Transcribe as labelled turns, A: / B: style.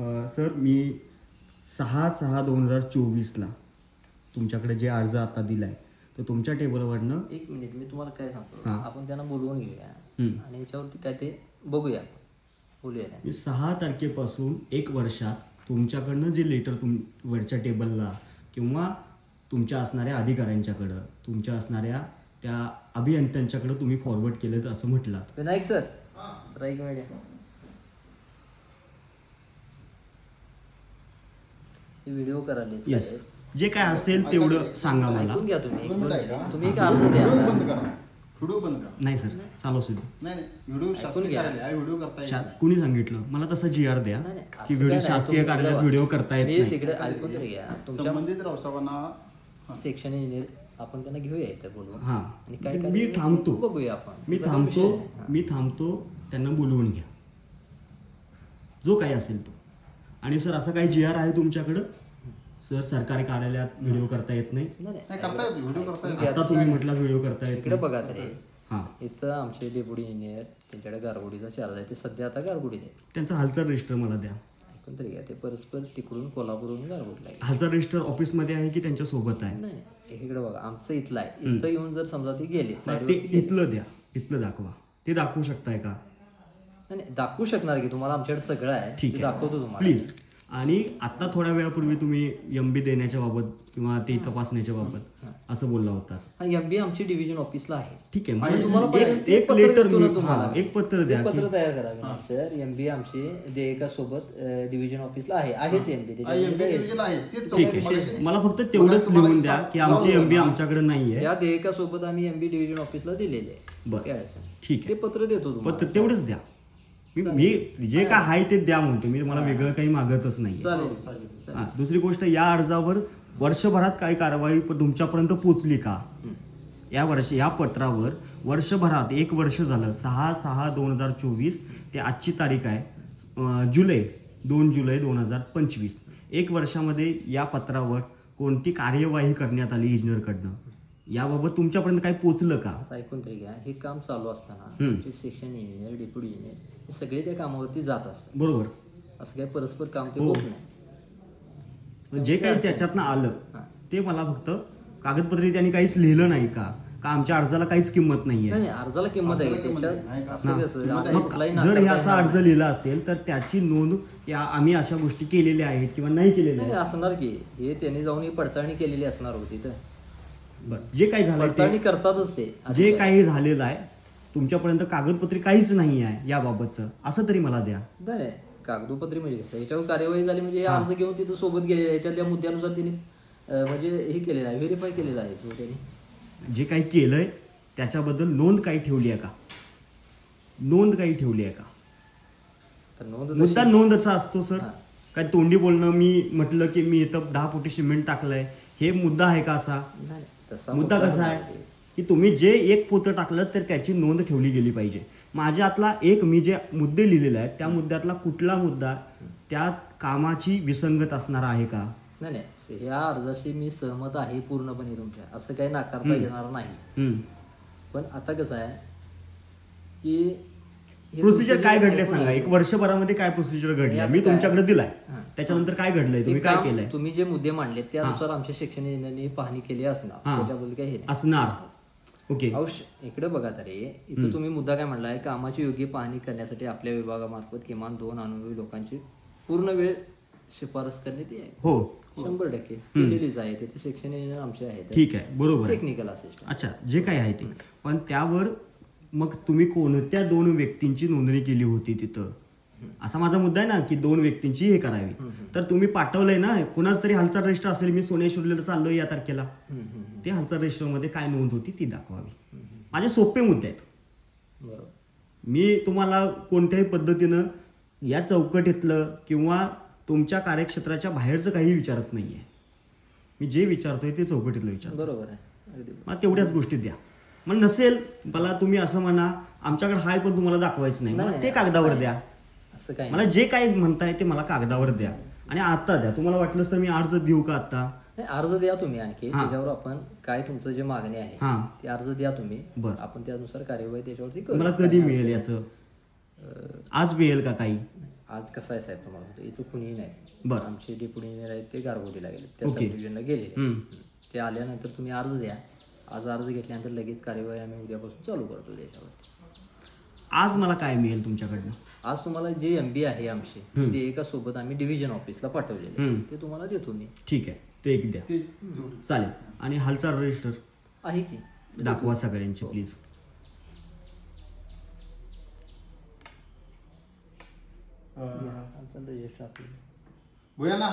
A: Sir मी सहा सहा दोन हजार चोवीसला तुमच्याकडे जे अर्ज आता दिलाय तर तुमच्या टेबलवरनं
B: एक मिनिट मी तुम्हाला काय सांगतो
A: हा.
B: आपण त्यांना बोलवून घेऊया
A: हम्म.
B: आणि याच्यावरती काय ते बघूया बोलूया.
A: मी सहा तारखेपासून एक वर्षात तुमच्याकडनं जे लेटर तुम वरच्या टेबलला किंवा तुमच्या असणाऱ्या अधिकाऱ्यांच्याकडं तुमच्या असणाऱ्या त्या अभियंत्यांच्याकडं तुम्ही फॉरवर्ड केलं असं म्हटलात
B: विनायक सर जरा एक मिनिट व्हिडिओ करायला
A: येस जे काय असेल तेवढं सांगा मला.
B: ऐकून घ्या तुम्ही.
C: दोन मिनिटं ऐका.
B: तुम्ही एक अर्ज द्या
C: व्हिडिओ बंद करा. व्हिडिओ बंद करा.
A: नाही सर चालू दे.
C: नाही नाही. व्हिडिओ शासकीय
B: घ्या.
C: कार्यालय आहे. व्हिडिओ करता येईल
A: कुणी सांगितलं? मला तसा जी आर द्या
B: नाही, नाही,
A: की व्हिडिओ
B: नाही,
A: शासकीय
B: तुम्ही
A: कार्यालयात व्हिडिओ करता येत
B: मी
A: नाही.
B: तिकडे ऐकून तरी घ्या. तुमच्या
C: संबंधित रावसाहेबांना हा.
B: सेक्शन इंजिनियर आपण त्यांना घेऊया इथं बोलवून
A: हा.
B: आणि काय काय
A: मी
B: ते
A: थांबतो.
B: बघूया आपण.
A: मी थांबतो.
B: विषय. हा.
A: मी थांबतो. त्यांना बोलवून घ्या. जो काही असेल तो. आणि सर असं काही जी आर आहे तुमच्याकडं? सर सरकारी कार्यालयात व्हिडिओ करता येत नाही.
B: नाही,
C: नाही, करता येतो, व्हिडिओ करता येतो.
A: आता तुम्ही म्हटलं व्हिडिओ करता येत
B: इकडे
A: नाही.
B: बघा तरी.
A: हा.
B: इथं आमचे डेप्युटी इंजिनियर त्यांच्याकडे गारगोडीचा चार्ज आहे. ते सध्या आता गारगोडीत आहे.
A: त्यांचा हालचाल रजिस्टर मला द्या.
B: ऐकून तरी घ्या. ते परस्पर तिकडून कोल्हापूरहून गारगोडला आहे.
A: हालचाल रजिस्टर ऑफिसमध्ये आहे की त्यांच्यासोबत आहे?
B: नाही इकडे बघा. आमचं इथलं आहे. इथं येऊन जर समजा ती गेली
A: मग ते. इथलं द्या. इथलं दाखवा. ते दाखवू शकताय का?
B: नाही नाही, दाखवू शकणार की तुम्हाला आमच्याकडे सगळं आहे.
A: ठीक
B: ते
A: आहे.
B: दाखवतो तुम्हाला.
A: प्लीज आणि आता थोड्या वेळापूर्वी तुम्ही एम बी देण्याच्या बाबत किंवा ते तपासण्याच्या बाबत असं बोलला होता.
B: हा एम बी आमची डिव्हिजन ऑफिसला आहे.
A: ठीक आहे
B: आणि
A: मग
B: तुम्हाला
A: एक-
B: पत्र
A: लेटर
B: देतो ना
A: मी-
B: तुम्हाला.
A: एक पत्र द्या
B: पत्र तयार करा विनायक सर एम बी आमची देयकासोबत डिव्हिजन ऑफिसला आहे. आहेच एम बी
C: हा, MB division आहे. तेच
A: ठीक आहे.
C: आहे.
A: मला फक्त तेवढंच
C: तुम्हाला
A: लिहून द्या की आमची
C: जाऊ
A: एम बी
C: द्या.
A: आमच्याकडे नाहीये.
B: या देयकासोबत आम्ही एम बी डिव्हिजन ऑफिसला दिलेले आहे.
A: बरं.
B: काय अडचण नाही.
A: ठीक
B: ते
A: आहे
B: पत्र देतो तुम्हाला.
A: पत्र तेवढंच द्या. मी मी जे काय आहे ते द्या म्हणतो. मी तुम्हाला वेगळं काही मागतच नाही
B: चालेल
C: चालेल.
A: दुसरी गोष्ट या अर्जावर वर्षभरात काही कारवाई प- तुमच्यापर्यंत पोहोचली का. या वर्ष या पत्रावर वर्षभरात एक वर्ष झालं सहा सहा दोन हजार चोवीस ते आजची तारीख आहे अं, जुलै दोन जुलै दोन हजार पंचवीस. एक वर्षामध्ये या पत्रावर कोणती कार्यवाही करण्यात आली इंजिनियरकडनं याबाबत तुमच्यापर्यंत काही पोचलं का
B: आता ऐकून तरी घ्या हे काम चालू असताना
A: हम्म.
B: आमचे सेक्शन इंजिनियर डेप्युटी इंजिनियर हे सगळे त्या कामावरती जात असतात
A: बरोबर
B: असं काही परस्पर काम ते
A: हो.
B: होत नाही
A: जे काही त्याच्यातनं आलं
B: हा.
A: ते मला फक्त कागदपत्री त्यांनी काहीच लिहिलं नाही का का आमच्या अर्जाला काहीच किंमत नाहीये
B: नाही नाही, अर्जाला किंमत आहे त्याच्यात? असं. कसं.
A: मग
B: कुठलाही
A: जर हे असा अर्ज
B: नाही.
A: लिहिला असेल तर त्याची नोंद या आम्ही अशा गोष्टी केलेल्या आहेत किंवा नाही केलेल्या
B: नाही
A: आहेत
B: असणार की हे त्यांनी जाऊन ही पडताळणी केलेली असणार होती तर
A: बरं. जे काही
B: पडताळणी
A: ते
B: करतातच ते
A: जे. काही झालेलं आहे तुमच्यापर्यंत कागदपत्री काहीच नाही आहे याबाबतचं असं तरी मला द्या
B: नाही, कागदोपत्री म्हणजे कसं याच्यावर कार्यवाही झाली म्हणजे हे. अर्ज घेऊन तिथं सोबत गेलेले आहे. याच्यातल्या मुद्द्यानुसार त्यांनी अं, म्हणजे हे केलेलं आहे व्हेरीफाय केलेलं आहे जो त्यांनी
A: जे काही केलंय त्याच्याबद्दल नोंद काही ठेवली आहे का नोंद काही ठेवली आहे का
B: तर नोंद
A: मुद्दा
B: तशी-
A: नोंद असा असतो सर
B: हा.
A: काय तोंडी बोलणं मी म्हटलं की मी इथं दहा फुटी सिमेंट टाकलंय हे मुद्दा आहे का असा?
B: नाही,
A: मुद्दा कसा. आहे? की तुम्ही जे एक पोतं टाकलं तर त्याची नोंद ठेवली गेली पाहिजे. माझ्यातला एक मी जे मुद्दे लिहिलेले आहेत त्या मुद्द्यातला कुठला मुद्दा त्या कामाची विसंगत असणार आहे का?
B: नाही नाही. या अर्जाशी मी सहमत आहे पूर्णपणे तुमच्या. असं काही नाकारता. येणार नाही. पण आता कसं आहे की
A: प्रोसिजर काय घडले सांगा? एक वर्षभरामध्ये काय प्रोसिजर घडली मी
B: काय-
A: तुमच्याकडे दिलाय. त्याच्यानंतर काय घडलंय? तुम्ही काय केलंय?
B: तुम्ही जे मुद्दे मांडले त्यानुसार आमच्या शिक्षण इंजिनियरनी पाहणी केली असणार. त्याच्याबद्दल काही हे
A: असणार. ओके.
B: इकडे बघा तरी इथं. तुम्ही मुद्दा काय म्हणलाय? कामाची योग्य पाहणी करण्यासाठी आपल्या विभागामार्फत किमान दोन अनुभवी लोकांची पूर्ण वेळ शिफारस करण्यात येईल
A: हो.
B: शंभर टक्के. केलेलीच आहे तिथे शिक्षण आमचे आहेत
A: ठीक आहे. बरोबर
B: टेक्निकल असिस्टंट
A: अच्छा. जे काही आहे ते. पण त्यावर मग तुम्ही कोणत्या दोन व्यक्तींची नोंदणी केली होती तिथं. असा माझा मुद्दा आहे ना की दोन व्यक्तींची हे करावी. तर तुम्ही पाठवलंय ना कुणाच तरी हालचाल रजिस्टर असेल मी सोनेश्वरला चाललोय या तारखेला. ते हालचाल रजिस्टरमध्ये काय नोंद होती ती दाखवावी. माझे सोपे मुद्दे आहेत.
B: बरोबर
A: मी तुम्हाला कोणत्याही पद्धतीनं या चौकटीतलं किंवा तुमच्या कार्यक्षेत्राच्या बाहेरचं काही विचारत नाहीये. मी जे विचारतोय ते चौकटीतलं विचारतो
B: बरोबर आहे.
A: तेवढ्याच गोष्टी द्या. मग नसेल मला तुम्ही असं म्हणा आमच्याकडे हाय पण तुम्हाला दाखवायचं नाही. मला ते कागदावर द्या.
B: असं काही
A: मला. जे काही म्हणताय ते मला कागदावर द्या. आणि आता द्या. तुम्हाला वाटलंच तर मी अर्ज देऊ का आता?
B: नाही, अर्ज द्या तुम्ही आणखी.
A: हा.
B: त्याच्यावर आपण काय तुमचं जे मागणी आहे
A: हा.
B: ते अर्ज द्या तुम्ही.
A: बरं.
B: आपण त्यानुसार कार्यवाही त्याच्यावरती करू.
A: मला कधी मिळेल याचं?
B: अं,
A: आज मिळेल का काही?
B: आज कसं आहे साहेब तुम्हाला सांगतो, इथं कुणीही नाही.
A: बरं.
B: आमचे डेप्युटी इंजिनियर आहेत ते गारगोटीला गेले त्या
A: ओके.
B: सबडिव्हिजनला गेले
A: हम्म.
B: ते आल्यानंतर तुम्ही अर्ज द्या. आज अर्ज घेतल्यानंतर लगेच कार्यवाही आम्ही उद्यापासून चालू करतो त्याच्यावरती
A: आज मला काय मिळेल तुमच्याकडनं?
B: आज तुम्हाला जे एम बी आहे आमचे
A: हम्म.
B: ते एका सोबत आम्ही डिव्हिजन ऑफिसला पाठवलेले
A: हम्म.
B: ते तुम्हाला देतो मी.
A: ठीक आहे. ते एक द्या. चालेल. आणि हालचाल रजिस्टर
B: आहे की?
A: दाखवा सगळ्यांचे प्लीज
B: रजिस्टर आपलं.
C: भुया ना.